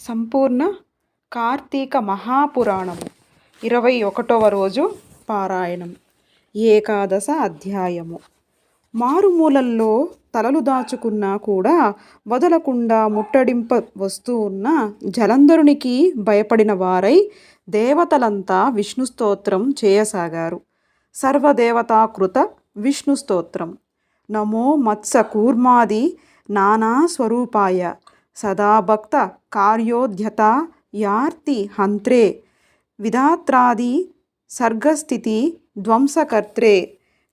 సంపూర్ణ కార్తీక మహాపురాణము ఇరవై ఒకటవ రోజు పారాయణం. ఏకాదశ అధ్యాయము. మారుమూలల్లో తలలు దాచుకున్నా కూడా వదలకుండా ముట్టడింప వస్తూ ఉన్న జలంధరునికి భయపడిన వారై దేవతలంతా విష్ణు స్తోత్రం చేయసాగారు. సర్వదేవతాకృత విష్ణు స్తోత్రం. నమో మత్స కూర్మాది నానా స్వరూపాయ సదాభక్త కార్యోధ్యత యార్తి హంత్రే విధాత్రాది సర్గస్థితి ధ్వంసకర్త్రే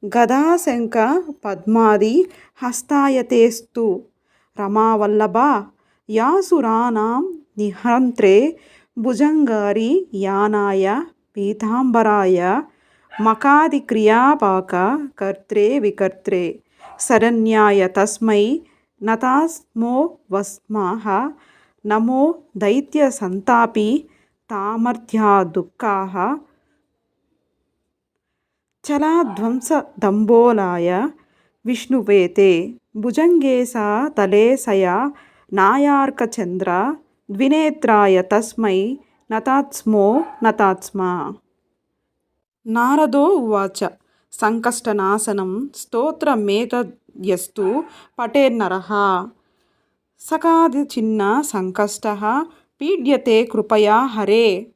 గదాశంక పద్మాది హస్తాయతేస్తు రమావల్లభ యాసురాణం నిహంత్రే భుజంగారి యానాయ పీతాంబరాయ మకాది క్రియాపాక కర్త్రే వికర్త్రే శరణ్యాయ తస్మై నతాస్మో వస్మాహ నమో దైత్య సంతాపి తామర్థ్యా దుఃఖాః చలాధ్వంసదంబోలాయ విష్ణువేతే భుజంగేశా తలేశయ నాయార్కచంద్ర ద్వినేత్రాయ తస్మై నతాత్స్మో నతాత్స్మ నారదో ఉవాచ సంకష్టనాశనం స్తోత్రమేతద్యస్తు సకాది చిన్న సంకష్ట పీడ్యతే కృపయా హరే.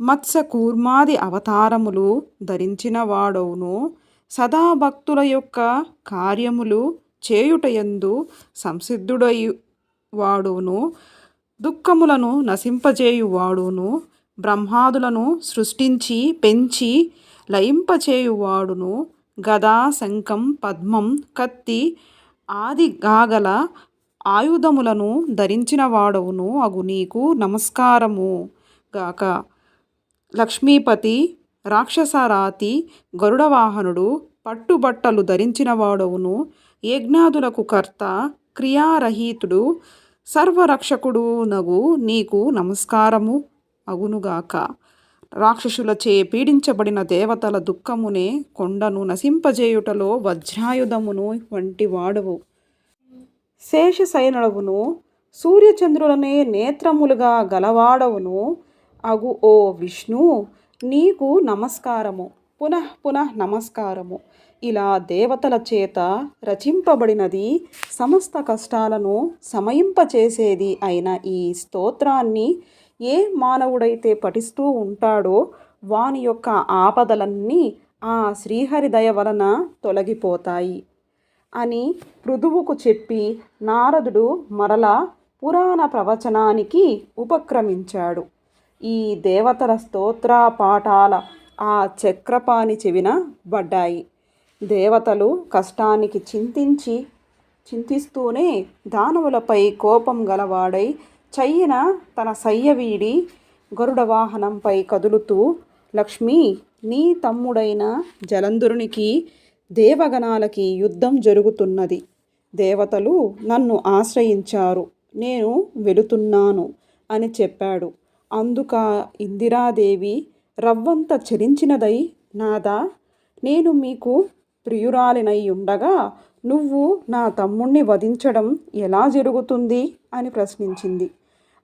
మత్స్యకూర్మాది అవతారములు ధరించిన వాడవును సదా భక్తుల యొక్క కార్యములు చేయుటయందు సంసిద్ధుడై వాడును దుఃఖములను నశింపజేయువాడును. బ్రహ్మాదులను సృష్టించి పెంచి లయింపచేయువాడును గదా శంఖం పద్మం కత్తి ఆది గాగల ఆయుధములను ధరించిన వాడవును అగు నీకు నమస్కారము గాక. లక్ష్మీపతి రాక్షసరాతి గరుడవాహనుడు పట్టుబట్టలు ధరించిన వాడవును యజ్ఞాదులకు కర్త క్రియారహితుడు సర్వరక్షకుడు నగు నీకు నమస్కారము అగునుగాక. రాక్షసులచే పీడించబడిన దేవతల దుఃఖమునే కొండను నశింపజేయుటలో వజ్రాయుధమును వంటి వాడవు. శేషశయనుడవును సూర్యచంద్రులనే నేత్రములుగా గలవాడవును. అగు ఓ విష్ణు నీకు నమస్కారము. పునః పునః నమస్కారము. ఇలా దేవతల చేత రచింపబడినది సమస్త కష్టాలను సమయింపచేసేది అయిన ఈ స్తోత్రాన్ని ఏ మానవుడైతే పఠిస్తూ ఉంటాడో వాని యొక్క ఆపదలన్నీ ఆ శ్రీహరి దయ వలన తొలగిపోతాయి అని పృథువుకు చెప్పి నారదుడు మరలా పురాణ ప్రవచనానికి ఉపక్రమించాడు. ఈ దేవతల స్తోత్ర పాఠాల ఆ చక్రపాణి చెవిన పడ్డాయి. దేవతలు కష్టానికి చింతించి చింతిస్తూనే దానవులపై కోపం గలవాడై చయ్యన తన సయ్య వీడి గరుడ వాహనంపై కదులుతూ లక్ష్మి నీ తమ్ముడైన జలంధరునికి దేవగణాలకి యుద్ధం జరుగుతున్నది. దేవతలు నన్ను ఆశ్రయించారు. నేను వెళుతున్నాను అని చెప్పాడు. అందుక ఇందిరాదేవి రవ్వంత చరించినదై నాదా? నేను మీకు ప్రియురాలినై ఉండగా నువ్వు నా తమ్ముణ్ణి వధించడం ఎలా జరుగుతుంది? అని ప్రశ్నించింది.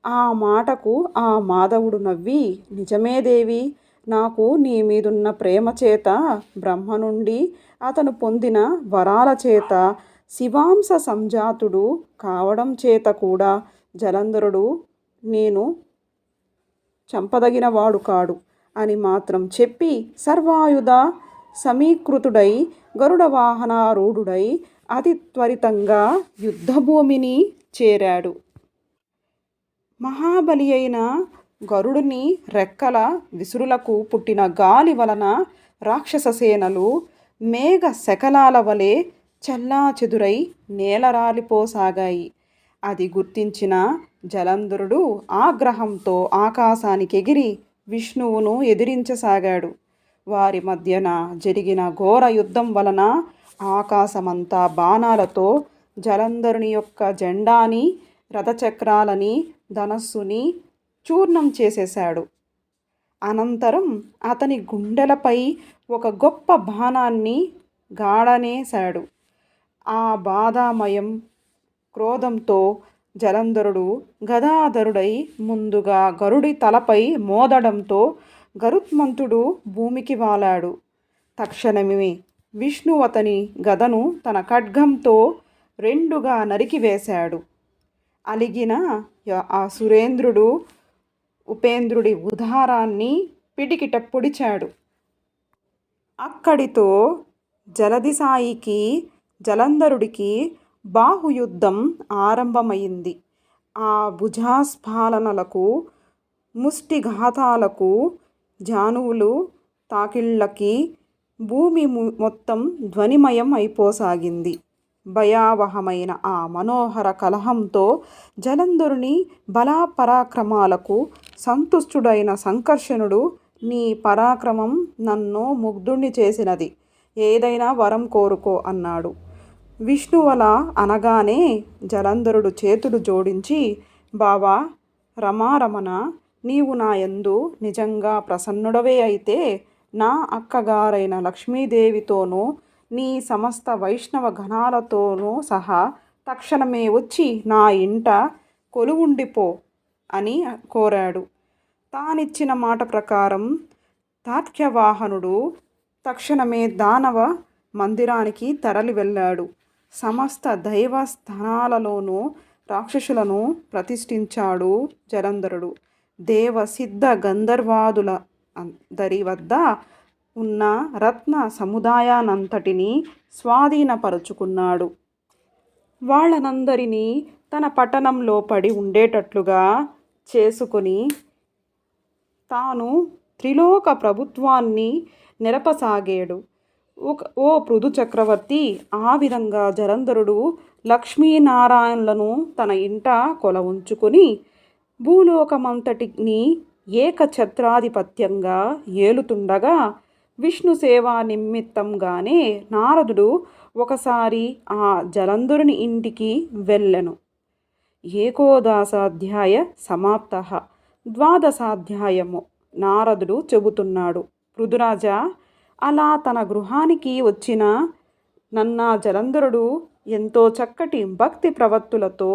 ఆ మాటకు ఆ మాధవుడు నవ్వి నిజమే దేవి నాకు నీ మీదున్న ప్రేమ చేత బ్రహ్మ నుండి అతను పొందిన వరాల చేత శివాంశ సంజాతుడు కావడం చేత కూడా జలంధరుడు నేను చంపదగినవాడు కాడు అని మాత్రం చెప్పి సర్వాయుధ సమీకృతుడై గరుడ వాహనారూఢుడై అతి త్వరితంగా యుద్ధభూమిని చేరాడు. మహాబలి అయిన గరుడుని రెక్కల విసురులకు పుట్టిన గాలి వలన రాక్షస సేనలు మేఘ శకలాల వలె చెల్లాచెదురై నేలరాలిపోసాగాయి. అది గుర్తించిన జలంధరుడు ఆగ్రహంతో ఆకాశానికి ఎగిరి విష్ణువును ఎదిరించసాగాడు. వారి మధ్యన జరిగిన ఘోర యుద్ధం వలన ఆకాశమంతా బాణాలతో జలంధరుని యొక్క జెండాని రథచక్రాలని ధనస్సుని చూర్ణం చేసేశాడు. అనంతరం అతని గుండెలపై ఒక గొప్ప బాణాన్ని గాడనేశాడు. ఆ బాధామయం క్రోధంతో జలంధరుడు గదాధరుడై ముందుగా గరుడి తలపై మోదడంతో గరుత్మంతుడు భూమికి వాలాడు. తక్షణమే విష్ణు అతని గదను తన ఖడ్గంతో రెండుగా నరికివేశాడు. అలిగిన ఆ సురేంద్రుడు ఉపేంద్రుడి ఉదారాన్ని పిడికిట పొడిచాడు. అక్కడితో జలదిసాయికి జలంధరుడికి బాహుయుద్ధం ఆరంభమైంది. ఆ భుజాస్ఫాలనలకు ముష్టిఘాతాలకు జానువులు తాకిళ్ళకి భూమి మొత్తం ధ్వనిమయం అయిపోసాగింది. భయావహమైన ఆ మనోహర కలహంతో జలంధరుని బలాపరాక్రమాలకు సంతుష్టుడైన సంకర్షణుడు నీ పరాక్రమం నన్ను ముగ్ధుణ్ణి చేసినది. ఏదైనా వరం కోరుకో అన్నాడు. విష్ణువల అనగానే జలంధరుడు చేతులు జోడించి బావా రమారమణ నీవు నా యందు నిజంగా ప్రసన్నుడవే అయితే నా అక్కగారైన లక్ష్మీదేవితోనూ నీ సమస్త వైష్ణవ గణాలతోనూ సహా తక్షణమే వచ్చి నా ఇంట కొలువుండిపో అని కోరాడు. తానిచ్చిన మాట ప్రకారం తాత్క్యవాహనుడు తక్షణమే దానవ మందిరానికి తరలి వెళ్ళాడు. సమస్త దైవ స్థానాలలోనూ రాక్షసులను ప్రతిష్ఠించాడు జలంధరుడు. దేవ సిద్ధ గంధర్వాదుల అందరి వద్ద ఉన్న రత్న సముదాయానంతటిని స్వాధీనపరుచుకున్నాడు. వాళ్ళనందరినీ తన పట్టణంలో పడి ఉండేటట్లుగా చేసుకొని తాను త్రిలోక ప్రభుత్వాన్ని నిరపసాగాడు. ఒక ఓ పృథు చక్రవర్తి ఆ విధంగా జలంధరుడు లక్ష్మీనారాయణులను తన ఇంట కొల ఉంచుకొని భూలోకమంతటిని ఏకఛత్రాధిపత్యంగా ఏలుతుండగా విష్ణు సేవా నిమిత్తంగానే నారదుడు ఒకసారి ఆ జలంధరుని ఇంటికి వెళ్ళెను. ఏకోదాసాధ్యాయ సమాప్త. ద్వాదశాధ్యాయము. నారదుడు చెబుతున్నాడు పృథురాజా అలా తన గృహానికి వచ్చిన నన్నా జలంధరుడు ఎంతో చక్కటి భక్తి ప్రవత్తులతో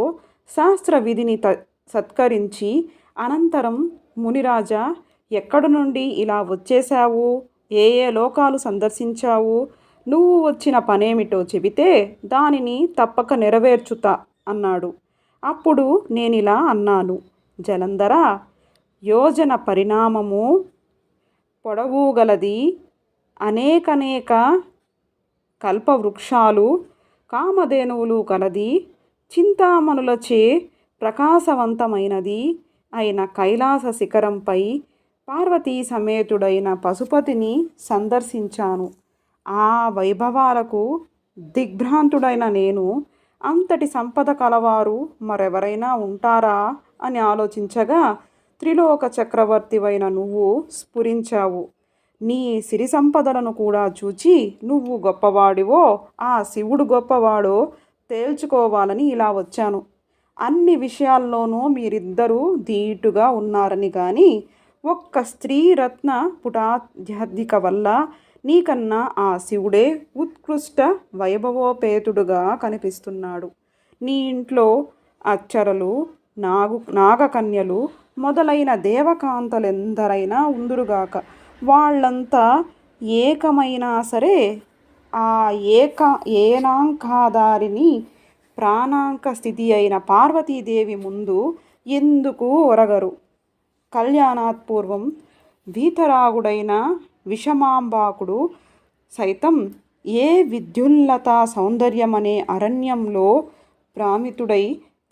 శాస్త్ర విధిని త సత్కరించి అనంతరం మునిరాజా ఎక్కడి నుండి ఇలా వచ్చేశావు? ఏ ఏ లోకాలు సందర్శించావు? నువ్వు వచ్చిన పనేమిటో చెబితే దానిని తప్పక నెరవేర్చుతా అన్నాడు. అప్పుడు నేనిలా అన్నాను. జలంధర యోజన పరిణామము పొడవు గలది అనేకనేక కల్పవృక్షాలు కామధేనువులు కలది. చింతామణులచే ప్రకాశవంతమైనది అయిన కైలాస శిఖరంపై పార్వతీ సమేతుడైన పశుపతిని సందర్శించాను. ఆ వైభవాలకు దిగ్భ్రాంతుడైన నేను అంతటి సంపద కలవారు మరెవరైనా ఉంటారా అని ఆలోచించగా త్రిలోక చక్రవర్తివైన నువ్వు స్ఫురించావు. నీ సిరి సంపదలను కూడా చూచి నువ్వు గొప్పవాడివో ఆ శివుడు గొప్పవాడో తేల్చుకోవాలని ఇలా వచ్చాను. అన్ని విషయాల్లోనూ మీరిద్దరూ ధీటుగా ఉన్నారని కానీ ఒక్క స్త్రీ రత్న పుటాధ్యాత్మిక వల్ల నీకన్నా ఆ శివుడే ఉత్కృష్ట వైభవోపేతుడుగా కనిపిస్తున్నాడు. నీ ఇంట్లో అచ్చరలు నాగు నాగకన్యలు మొదలైన దేవకాంతలెందరైనా ఉందురుగాక. వాళ్ళంతా ఏకమైనా సరే ఆ ఏక ఏనాంకాదారిని ప్రాణాంక స్థితి అయిన పార్వతీదేవి ముందు ఎందుకు ఒరగరు? కళ్యాణాత్ పూర్వం వీతరాగుడైన విషమాంబాకుడు సైతం ఏ విద్యుల్లత సౌందర్యమనే అరణ్యంలో ప్రామితుడై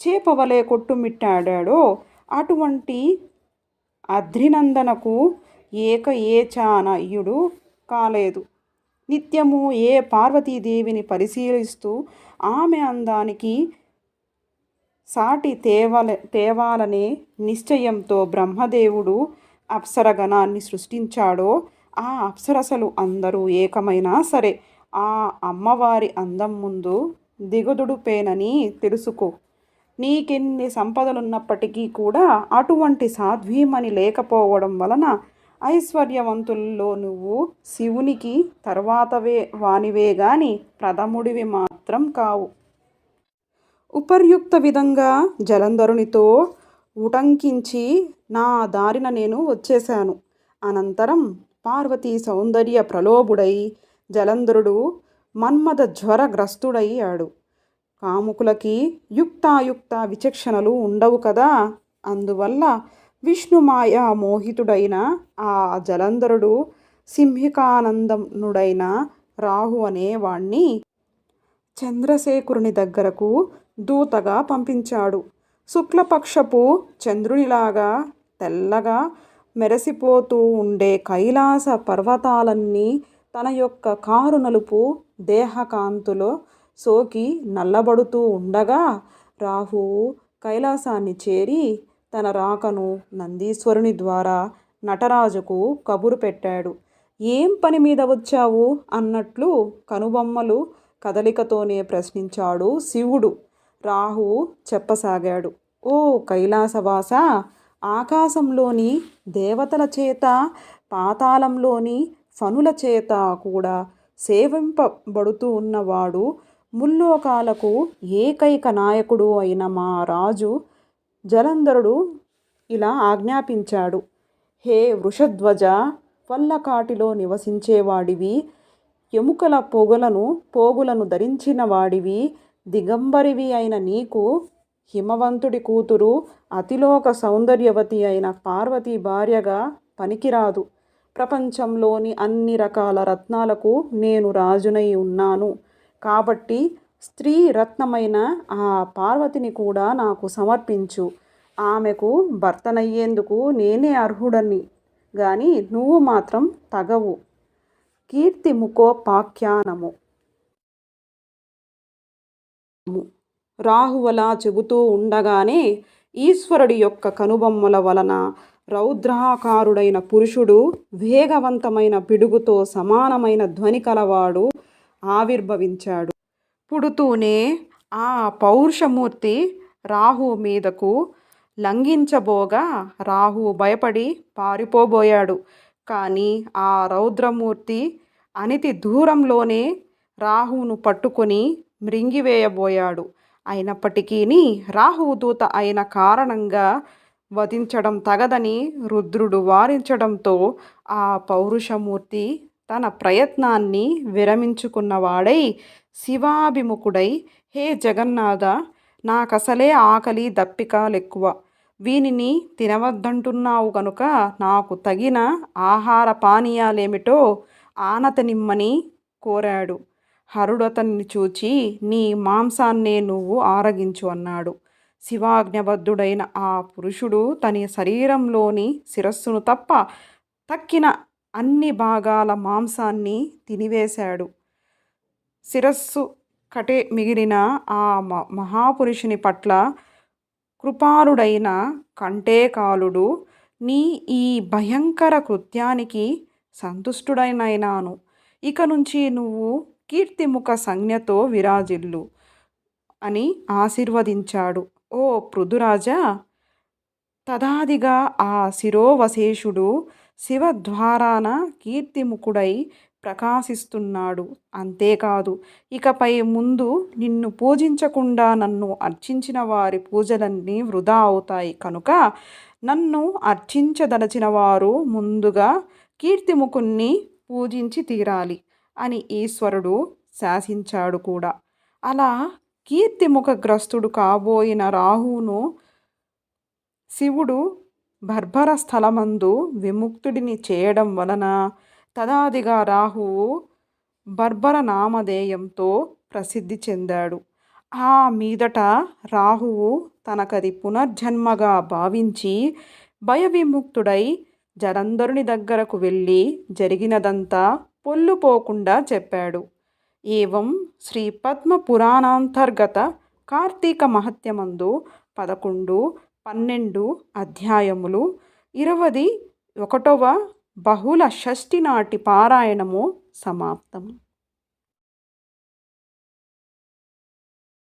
చేపవలే కొట్టుమిట్టాడాడో అటువంటి అద్రినందనకు ఏక ఏచానయుడు కాలేదు. నిత్యము ఏ పార్వతీదేవిని పరిశీలిస్తూ ఆమె అందానికి సాటి తేవల తేవాలనే నిశ్చయంతో బ్రహ్మదేవుడు అప్సరగణాన్ని సృష్టించాడో ఆ అప్సరసలు అందరూ ఏకమైనా సరే ఆ అమ్మవారి అందం ముందు దిగుదుడుపేనని తెలుసుకో. నీకెన్ని సంపదలున్నప్పటికీ కూడా అటువంటి సాధ్వీమని లేకపోవడం వలన ఐశ్వర్యవంతుల్లో నువ్వు శివునికి తర్వాతవే వానివే గాని ప్రథముడివి మాత్రం కావు. ఉపర్యుక్త విధంగా జలంధరునితో ఉటంకించి నా దారిన నేను వచ్చేశాను. అనంతరం పార్వతీ సౌందర్య ప్రలోభుడై జలంధరుడు మన్మద జ్వరగ్రస్తుడయ్యాడు కాముకులకి యుక్తాయుక్త విచక్షణలు ఉండవు కదా! అందువల్ల విష్ణుమాయ మోహితుడైన ఆ జలంధరుడు సింహికానందనుడైన రాహు అనేవాణ్ణి చంద్రశేఖరుని దగ్గరకు దూతగా పంపించాడు. శుక్లపక్షపు చంద్రునిలాగా తెల్లగా మెరసిపోతూ ఉండే కైలాస పర్వతాలన్నీ తన యొక్క కారు నలుపు దేహకాంతులో సోకి నల్లబడుతూ ఉండగా రాహువు కైలాసాన్ని చేరి తన రాకను నందీశ్వరుని ద్వారా నటరాజుకు కబురు పెట్టాడు. ఏం పని మీద వచ్చావు? అన్నట్లు కనుబొమ్మలు కదలికతోనే ప్రశ్నించాడు శివుడు. రాహువు చెప్పసాగాడు. ఓ కైలాసవాస! ఆకాశంలోని దేవతల చేత పాతాళంలోని ఫనుల చేత కూడా సేవింపబడుతూ ఉన్నవాడు ముల్లోకాలకు ఏకైక నాయకుడు అయిన మా రాజు జలంధరుడు ఇలా ఆజ్ఞాపించాడు. హే వృషధ్వజ! వల్లకాటిలో నివసించేవాడివి ఎముకల పొగలను పోగులను ధరించిన వాడివి దిగంబరివి అయిన నీకు హిమవంతుడి కూతురు అతిలోక సౌందర్యవతి అయిన పార్వతి భార్యగా పనికిరాదు. ప్రపంచంలోని అన్ని రకాల రత్నాలకు నేను రాజునై ఉన్నాను. కాబట్టి స్త్రీ రత్నమైన ఆ పార్వతిని కూడా నాకు సమర్పించు. ఆమెకు భర్తనయ్యేందుకు నేనే అర్హుడని. కానీ నువ్వు మాత్రం తగవు. కీర్తి ముఖోపాఖ్యానము రాహువలా చెబుతూ ఉండగానే ఈశ్వరుడి యొక్క కనుబొమ్మల వలన రౌద్రాకారుడైన పురుషుడు వేగవంతమైన పిడుగుతో సమానమైన ధ్వని కలవాడు ఆవిర్భవించాడు. పుడుతూనే ఆ పౌరుషమూర్తి రాహు మీదకు లంఘించబోగా రాహు భయపడి పారిపోబోయాడు. కానీ ఆ రౌద్రమూర్తి అనితి దూరంలోనే రాహువును పట్టుకొని మృంగివేయబోయాడు. అయినప్పటికీ రాహువు దూత అయిన కారణంగా వధించడం తగదని రుద్రుడు వారించడంతో ఆ పౌరుషమూర్తి తన ప్రయత్నాన్ని విరమించుకున్నవాడై శివాభిముఖుడై హే జగన్నాథ నాకసలే ఆకలి దప్పికాలెక్కువ. వీనిని తినవద్దంటున్నావు కనుక నాకు తగిన ఆహార పానీయాలేమిటో ఆనతనిమ్మని కోరాడు. హరుడతన్ని చూచి నీ మాంసాన్నే నువ్వు ఆరగించు అన్నాడు. శివాజ్ఞబద్ధుడైన ఆ పురుషుడు తన శరీరంలోని శిరస్సును తప్ప తక్కిన అన్ని భాగాల మాంసాన్ని తినివేశాడు. శిరస్సు కటే మిగిలిన ఆ మహాపురుషుని పట్ల కృపాలుడైన కంటేకాలుడు నీ ఈ భయంకర కృత్యానికి సంతుష్టుడైనను ఇక నుంచి నువ్వు కీర్తిముఖ సంజ్ఞతో విరాజిల్లు అని ఆశీర్వదించాడు. ఓ పృథురాజా! తదాదిగా ఆ శిరోవశేషుడు శివద్వారాన కీర్తిముఖుడై ప్రకాశిస్తున్నాడు. అంతేకాదు ఇకపై ముందు నిన్ను పూజించకుండా నన్ను అర్చించిన వారి పూజలన్నీ వృధా అవుతాయి. కనుక నన్ను అర్చించదలచిన వారు ముందుగా కీర్తిముఖుణ్ణి పూజించి తీరాలి. అని ఈశ్వరుడు శాసించాడు కూడా. అలా కీర్తిముఖగ్రస్తుడు కాబోయిన రాహువును శివుడు భర్భర స్థలమందు విముక్తుడిని చేయడం వలన తదాదిగా రాహువు బర్బర నామధేయంతో ప్రసిద్ధి చెందాడు. ఆ మీదట రాహువు తనకది పునర్జన్మగా భావించి భయవిముక్తుడై జలంధరుని దగ్గరకు వెళ్ళి జరిగినదంతా పొల్లుపోకుండా చెప్పాడు. ఏవం శ్రీ పద్మ పురాణాంతర్గత కార్తీక మహత్యమందు పదకొండు పన్నెండు అధ్యాయములు ఇరవది ఒకటవ బహుళ షష్ఠి నాటి పారాయణము సమాప్తం.